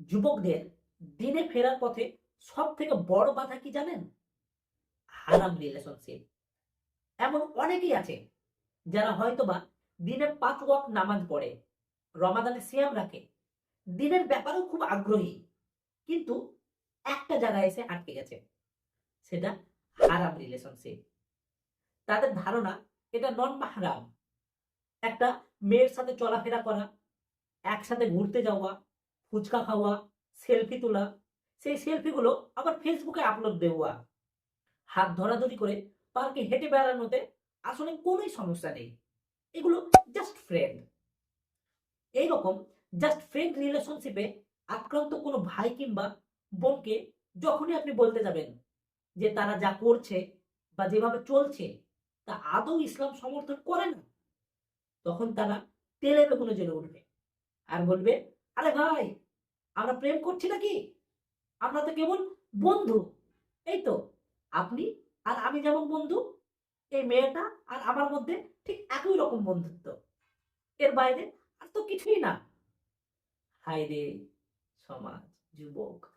যুবকদের দিনে ফেরার পথে সব থেকে বড় বাধা কি জানেন? হারাম রিলেশনশিপ এমন অনেকেই আছে যারা হয়তোবা দিনে পাঁচ ওয়াক নামাজ পড়ে, রমাদানে সিয়াম রাখে। দিনের ব্যাপারেও খুব আগ্রহী, কিন্তু একটা জায়গায় এসে আটকে গেছে, সেটা হারাম রিলেশনশিপ তাদের ধারণা এটা নন মাহরাম একটা মেয়ের সাথে চলাফেরা করা, একসাথে ঘুরতে যাওয়া ফুচকা খাওয়া সেলফি তোলা, সেই সেলফিগুলো আবার ফেসবুকে আপলোড দেওয়া। হাত ধরাধরি করে পার্কে হেঁটে বেড়ানোতে আসলে কোনোই সমস্যা নেই। এগুলো জাস্ট ফ্রেন্ড এইরকম জাস্ট ফ্রেন্ড রিলেশনশিপে আক্রান্ত কোনো ভাই কিংবা বোনকে যখনই আপনি বলতে যাবেন যে তারা যা করছে বা যেভাবে চলছে, তা আদৌ ইসলাম সমর্থন করে না, তখন তারা তেলে বেগুনে জ্বলে উঠবে। আর বলবে আরে ভাই, আমরা প্রেম করছি নাকি? আমরা তো কেবল বন্ধু, এই তো। আপনি আর আমি যেমন বন্ধু, এই মেয়েটা আর আমার মধ্যে ঠিক একই রকম বন্ধুত্ব। এর বাইরে আর তো কিছুই না। হায় রে সমাজ, যুবক।